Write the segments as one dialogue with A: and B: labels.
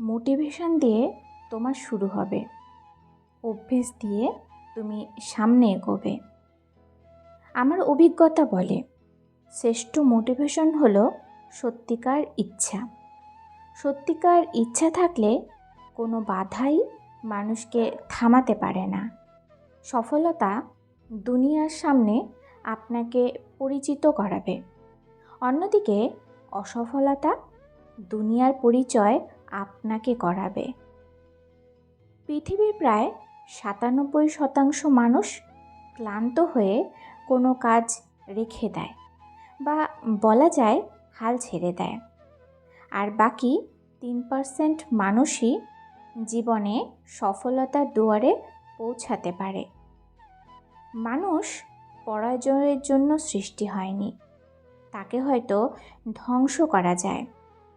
A: Motivation দিয়ে তোমার শুরু হবে। অভ্যেস দিয়ে তুমি সামনে এগোবে। আমার অভিজ্ঞতা বলে, শ্রেষ্ঠ মোটিভেশন হলো সত্যিকার ইচ্ছা। সত্যিকার ইচ্ছা থাকলে কোনো বাধাই মানুষকে থামাতে পারে না। সফলতা দুনিয়ার সামনে আপনাকে পরিচিত করাবে। অন্যদিকে, অসফলতা দুনিয়ার পরিচয় আপনাকে করাবে। পৃথিবীর প্রায় সাতানব্বই শতাংশ মানুষ ক্লান্ত হয়ে কোনো কাজ রেখে দেয় বা বলা যায় হাল ছেড়ে দেয়। আর বাকি তিন পার্সেন্ট মানুষই জীবনে সফলতার দুয়ারে পৌঁছাতে পারে। মানুষ পরাজয়ের জন্য সৃষ্টি হয়নি। তাকে হয়তো ধ্বংস করা যায়।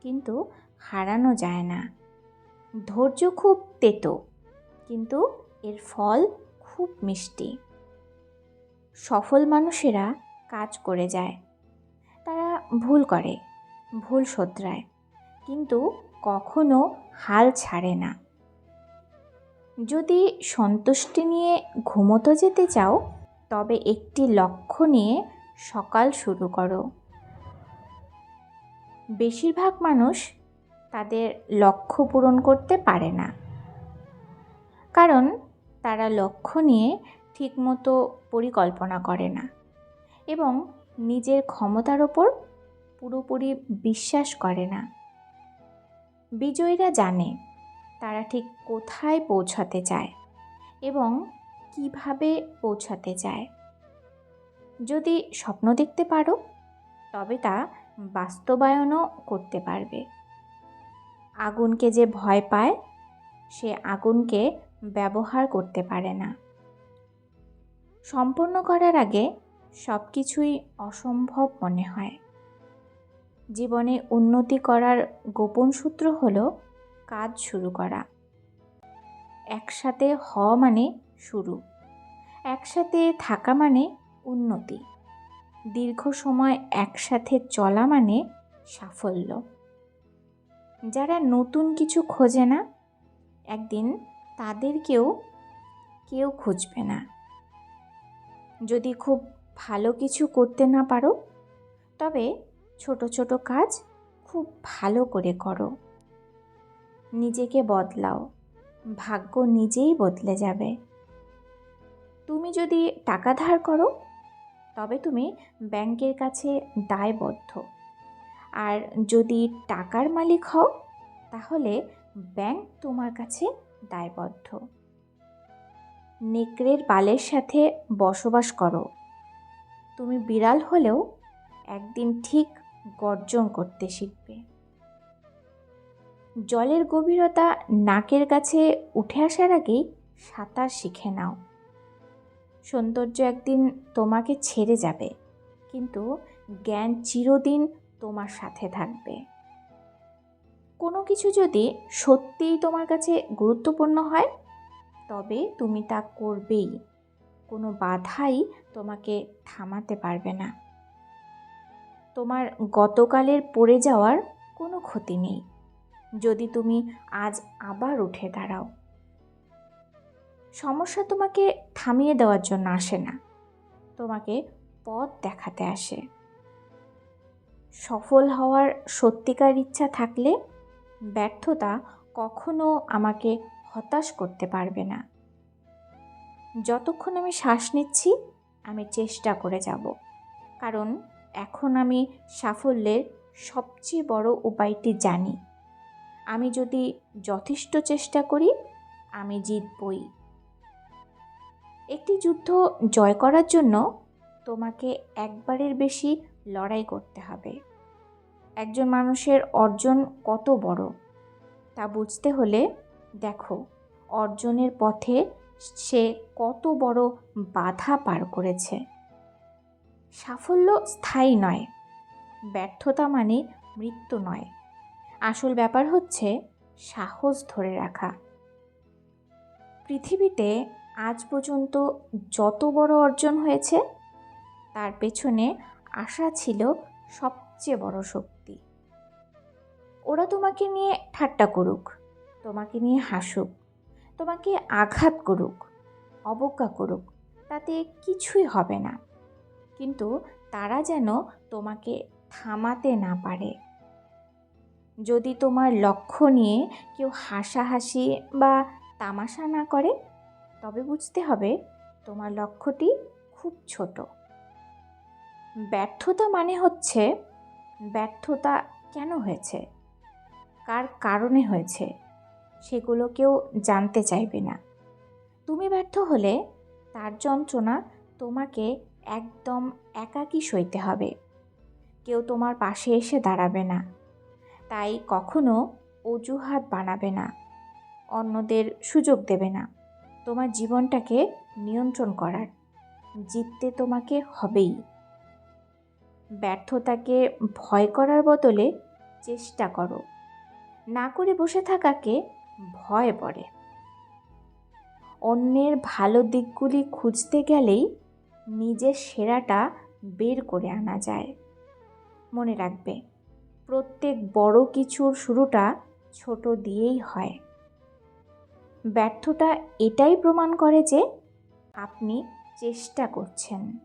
A: কিন্তু হারানো যায় না। ধৈর্য খুব তেতো, কিন্তু এর ফল খুব মিষ্টি। সফল মানুষেরা কাজ করে যায়। তারা ভুল করে, ভুল শোধরায়, কিন্তু কখনো হাল ছাড়ে না। যদি সন্তুষ্টি নিয়ে ঘুমোতে যেতে চাও, তবে একটি লক্ষ্য নিয়ে সকাল শুরু করো। বেশিরভাগ মানুষ তাদের লক্ষ্য পূরণ করতে পারে না। কারণ তারা লক্ষ্য নিয়ে ঠিকমতো পরিকল্পনা করে না এবং নিজের ক্ষমতার ওপর পুরোপুরি বিশ্বাস করে না। বিজয়ীরা জানে তারা ঠিক কোথায় পৌঁছাতে চায় এবং কীভাবে পৌঁছাতে চায়। যদি স্বপ্ন দেখতে পারো, তবে তা বাস্তবায়নও করতে পারবে। আগুনকে যে ভয় পায়, সে আগুনকে ব্যবহার করতে পারে না। সম্পূর্ণ করার আগে সব কিছুই অসম্ভব মনে হয়। জীবনে উন্নতি করার গোপন সূত্র হলো কাজ শুরু করা। একসাথে হওয়া মানে শুরু। একসাথে থাকা মানে উন্নতি। দীর্ঘ সময় একসাথে চলা মানে সাফল্য। যারা নতুন কিছু খোঁজে না, একদিন তাদেরকেও কেউ খুঁজবে না। যদি খুব ভালো কিছু করতে না পারো, তবে ছোট ছোট কাজ খুব ভালো করে করো। নিজেকে বদলাও, ভাগ্য নিজেই বদলে যাবে। তুমি যদি টাকা ধার করো, তবে তুমি ব্যাংকের কাছে দায়বদ্ধ। আর যদি টাকার মালিক হও, তাহলে ব্যাংক তোমার কাছে দায়বদ্ধ। নেকড়ের বালের সাথে বসবাস করো। তুমি বিড়াল হলেও একদিন ঠিক গর্জন করতে শিখবে। জলের গভীরতা নাকের কাছে উঠে আসার আগেই সাঁতার শিখে নাও। সৌন্দর্য একদিন তোমাকে ছেড়ে যাবে, কিন্তু জ্ঞান চিরদিন তোমার সাথে থাকবে। কোনো কিছু যদি সত্যিই তোমার কাছে গুরুত্বপূর্ণ হয়, তবে তুমি তা করবেই। কোনো বাধাই তোমাকে থামাতে পারবে না। তোমার গতকালের পড়ে যাওয়ার কোনো ক্ষতি নেই। যদি তুমি আজ আবার উঠে দাঁড়াও। সমস্যা তোমাকে থামিয়ে দেওয়ার জন্য আসে না। তোমাকে পথ দেখাতে আসে। সফল হওয়ার সত্যিকার ইচ্ছা থাকলে ব্যর্থতা কখনো আমাকে হতাশ করতে পারবে না। যতক্ষণ আমি শ্বাস নিচ্ছি, আমি চেষ্টা করে যাব। কারণ এখন আমি সাফল্যের সবচেয়ে বড় উপায়টি জানি। আমি যদি যথেষ্ট চেষ্টা করি, আমি জিতবই। একটি যুদ্ধ জয় করার জন্য তোমাকে একবারের বেশি লড়াই করতে হবে। একজন মানুষের অর্জন কত বড়, তা বুঝতে হলে দেখো অর্জনের পথে সে কত বড় বাধা পার করেছে। সাফল্য স্থায়ী নয়, ব্যর্থতা মানে মৃত্যু নয়। আসল ব্যাপার হচ্ছে সাহস ধরে রাখা। পৃথিবীতে আজ পর্যন্ত যত বড় অর্জন হয়েছে তার পেছনে আশা ছিল সবচেয়ে বড় শক্তি। ওরা তোমাকে নিয়ে ঠাট্টা করুক, তোমাকে নিয়ে হাসুক, তোমাকে আঘাত করুক, অবজ্ঞা করুক, তাতে কিছুই হবে না। কিন্তু তারা যেন তোমাকে থামাতে না পারে। যদি তোমার লক্ষ্য নিয়ে কেউ হাসাহাসি বা তামাশা না করে, তবে বুঝতে হবে তোমার লক্ষ্যটি খুব ছোট। ব্যর্থতা মানে হচ্ছে ব্যর্থতা কেন হয়েছে? কার কারণে হয়েছে? সেগুলো কেউ জানতে চাইবে না। তুমি ব্যর্থ হলে তার যন্ত্রণা তোমাকে একদম একাকী সইতে হবে। কেউ তোমার পাশে এসে দাঁড়াবে না। তাই কখনো অজুহাত বানাবে না। অন্যদের সুযোগ দেবে না। তোমার জীবনটাকে নিয়ন্ত্রণ করার। জিততে তোমাকে হবেই। ব্যর্থতাকে ভয় করার বদলে চেষ্টা করো। না করে বসে থাকাকে ভয় পড়ে অন্যের ভালো দিকগুলি খুঁজতে গেলেই নিজের সেরাটা বের করে আনা যায়। মনে রাখবে, প্রত্যেক বড় কিছুর শুরুটা ছোট দিয়েই হয়। ব্যর্থতা এটাই প্রমাণ করে যে আপনি চেষ্টা করছেন।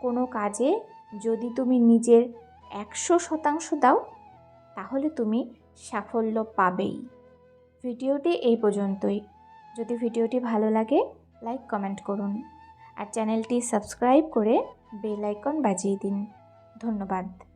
A: কোনো কাজে যদি তুমি নিজের একশো শতাংশ দাও, তাহলে তুমি সাফল্য পাবেই। ভিডিওটি এই পর্যন্তই। যদি ভিডিওটি ভালো লাগে, লাইক, কমেন্ট করুন। আর চ্যানেলটি সাবস্ক্রাইব করে বেল আইকন বাজিয়ে দিন। ধন্যবাদ।